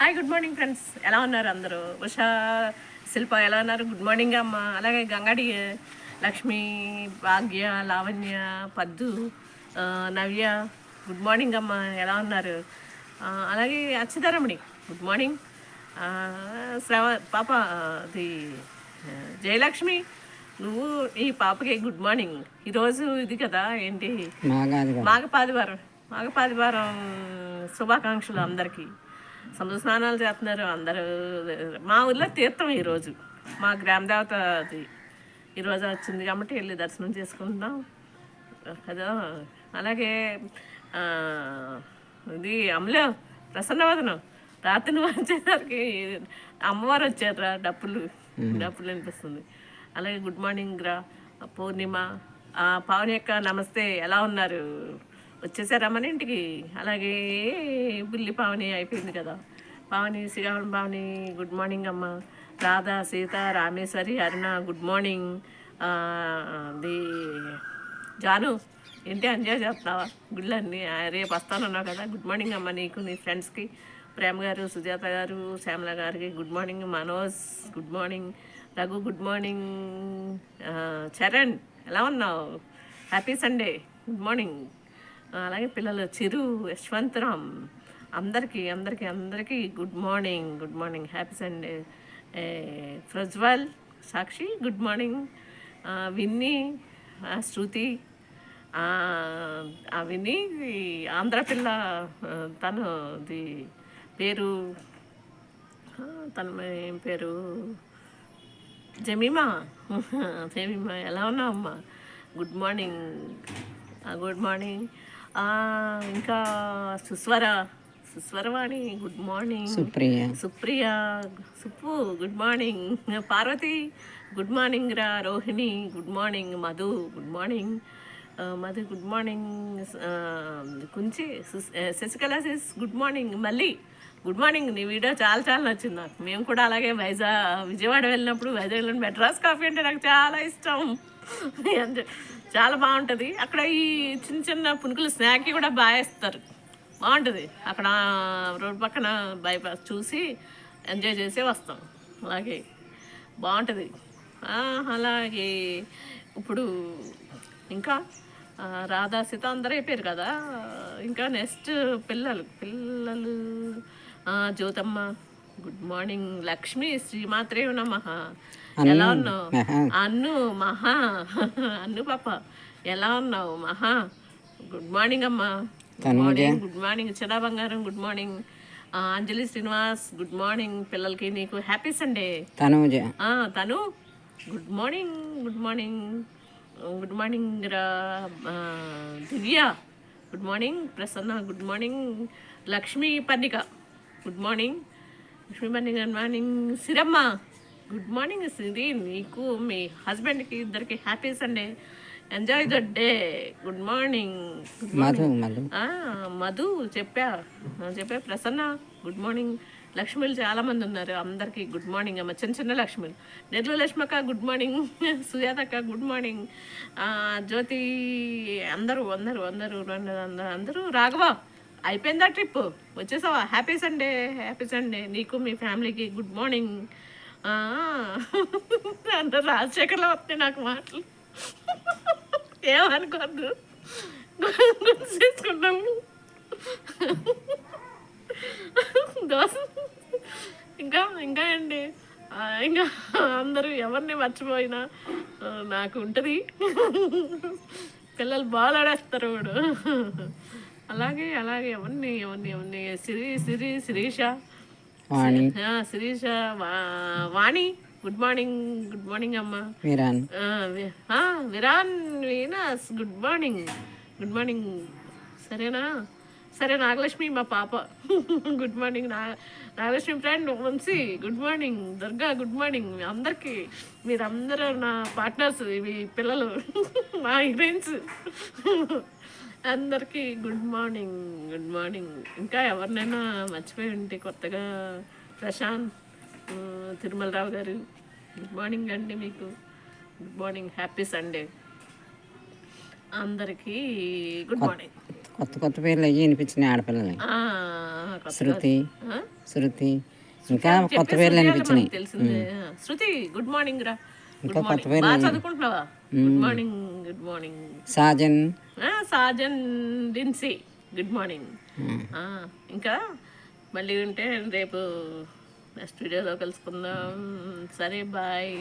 Hi good morning friends ఎలా ఉన్నారు అందరూ? ఉషా శిల్ప ఎలా ఉన్నారు? గుడ్ మార్నింగ్ అమ్మ. అలాగే గంగడి లక్ష్మి భాగ్య లావణ్య పద్దు నవ్య గుడ్ మార్నింగ్ అమ్మ. ఎలా ఉన్నారు? అలాగే అచ్యుతారమణి. గుడ్ మార్నింగ్ శ్రవ పాప అది జయలక్ష్మి నువ్వు ఈ పాపకి గుడ్ మార్నింగ్ ఈరోజు ఇది కదా ఏంటి? మాగాది మాఘపాదివారం మాఘపాదివారం శుభాకాంక్షలు అందరికీ. సముద్ర స్నానాలు చేస్తున్నారు. అందరూ మా ఊర్లో తీర్థం ఈరోజు. మా గ్రామ దేవత అది ఈరోజు వచ్చింది కాబట్టి వెళ్ళి దర్శనం చేసుకుంటున్నాం. కదా అలాగే ఇది అమలు ప్రసన్నవదనం. రాత్రి వచ్చేసరికి అమ్మవారు వచ్చారు డప్పులు డప్పులు అనిపిస్తుంది అలాగే గుడ్ మార్నింగ్ రా పూర్ణిమ ఆ, పవన్ యొక్క నమస్తే ఎలా ఉన్నారు? వచ్చేసారా మన ఇంటికి. అలాగే బుల్లి పావని అయిపోయింది కదా. పావని శ్రీరావణ పావని గుడ్ మార్నింగ్ అమ్మ. రాధా సీత రామేశ్వరి అరుణ గుడ్ మార్నింగ్ ది జాను ఏంటి ఎంజాయ్ చేస్తున్నావా? గుళ్ళన్నీ. రేపు వస్తానన్నావు కదా. గుడ్ మార్నింగ్ అమ్మ నీకు నీ ఫ్రెండ్స్కి ప్రేమ గారు సుజాత గారు శ్యామల గారికి good morning Manoj good morning Raghu good morning Charan ఎలా ఉన్నావు? హ్యాపీ సండే గుడ్ మార్నింగ్ అలాగే పిల్లలు చిరు యశ్వంతరామ్ అందరికీ అందరికీ అందరికీ good morning good morning. Happy Sunday. Prajwal Sakshi good morning. Vinny ఆ, శృతి ఆ, ఆంధ్రపిల్ల విన్నీ ఆంధ్ర పిల్ల తను ది పేరు తన ఏం పేరు? జమీమా. జమీమా ఎలా ఉన్నావు అమ్మా గుడ్ మార్నింగ్. Good morning. ఇంకా Suswara Suswaravani good morning. Supriya. Supriya Suppu good morning. Parvathi good morning రా Rohini good morning Madhu good morning. Madhu good morning Kunchi Shashikala sis good morning. మళ్ళీ good morning. నీ video చాలా చాలా నచ్చింది నాకు. మేము కూడా అలాగే వైజాగ్ విజయవాడ వెళ్ళినప్పుడు వైజాగ్లో మెడ్రాస్ కాఫీ అంటే నాకు చాలా ఇష్టం. చాలా బాగుంటుంది. అక్కడ ఈ చిన్న చిన్న పునుకులు స్నాక్కి కూడా బాగా ఇస్తారు బాగుంటుంది. అక్కడ రోడ్ పక్కన బైపాస్ చూసి ఎంజాయ్ చేసి వస్తాం. అలాగే బాగుంటుంది. అలాగే ఇప్పుడు ఇంకా రాధా సీత అందరూ అయిపోయారు కదా. ఇంకా నెక్స్ట్ పిల్లలు పిల్లలు జ్యోతమ్మ గుడ్ మార్నింగ్ లక్ష్మి శ్రీమాత్రే నమః. ఎలా ఉన్నావు. అన్ను మహా. అన్ను పాప ఎలా ఉన్నావు? మహా. గుడ్ మార్నింగ్ అమ్మా. Good morning good morning. చిన్న బంగారం good morning. Anjali Srinivas good morning. పిల్లలకి నీకు హ్యాపీ సండే. తనూజ. ఆ, తను. Good morning good morning. Good morning Divya. Good morning Prasanna. Good morning Lakshmi Parnika. Good morning. Lakshmi Parnika good morning. Siramma good morning Siri. నీకు మీ హస్బెండ్కి ఇద్దరికి happy Sunday. Enjoy the day. Good morning. Madhu. Madhu చెప్పా. చెప్పా. Prasanna good morning. లక్ష్మిలు చాలా మంది ఉన్నారు. అందరికీ గుడ్ మార్నింగ్ అమ్మ. చిన్న చిన్న లక్ష్మిలు. నెర్లు లక్ష్మక్క గుడ్ మార్నింగ్. సుజాతక్క గుడ్ మార్నింగ్. జ్యోతి అందరూ అందరూ అందరూ అందరూ. రాఘవ అయిపోయిందా ట్రిప్? వచ్చేసావా? హ్యాపీ సండే హ్యాపీ సండే నీకు మీ ఫ్యామిలీకి గుడ్ మార్నింగ్. అంత రాజశేఖర్లో వస్తాయి నాకు మాటలు. ఏమనుకోద్దు. గుర్తు చేసుకుంటాము దోశ ఇంకా ఇంకా అండి ఇంకా అందరూ ఎవరిని మర్చిపోయినా నాకు ఉంటుంది పిల్లలు బాల్ ఆడేస్తారు వాడు అలాగే అలాగే ఎవరిని ఎవరిని ఎవరిని సిరి సిరి శిరీష. వాణి. ఆ, శిరీష వా- Vani. Good morning good morning అమ్మా. వీరాన్. ఆ, వి- ఆ, Viran Venus good morning good morning సరేనా? సరే నాగలక్ష్మి మా పాప. గుడ్ మార్నింగ్ నా Nagalakshmi friend Vamshi good morning Durga good morning అందరికీ మీరందరూ నా పార్ట్నర్స్ ఇవి పిల్లలు మా హీరోయిన్స్ అందరికీ గుడ్ మార్నింగ్ గుడ్ మార్నింగ్ ఇంకా ఎవరినైనా మర్చిపోయి ఉంటే కొత్తగా ప్రశాంత్ తిరుమలరావు గారు గుడ్ మార్నింగ్ అండి మీకు. గుడ్ మార్నింగ్ హ్యాపీ సండే అందరికీ గుడ్ మార్నింగ్ కొత్త కొత్త పేర్లు అయ్యి వినిపించినాయి ఆడపిల్లలు ఆ, కొత్త శృతి? శృతి. ఇంకా కొత్త పేర్లు అనిపించినాయి. శృతి గుడ్ మార్నింగ్ రా. ఇంకా కొత్త పేర్లు చదువుకుంటున్నావా? Good morning good morning Sajan. Sajan Dincy good morning ఇంకా మళ్ళీ ఉంటే రేపు నెక్స్ట్ వీడియోలో కలుసుకుందాం. సరే బాయ్.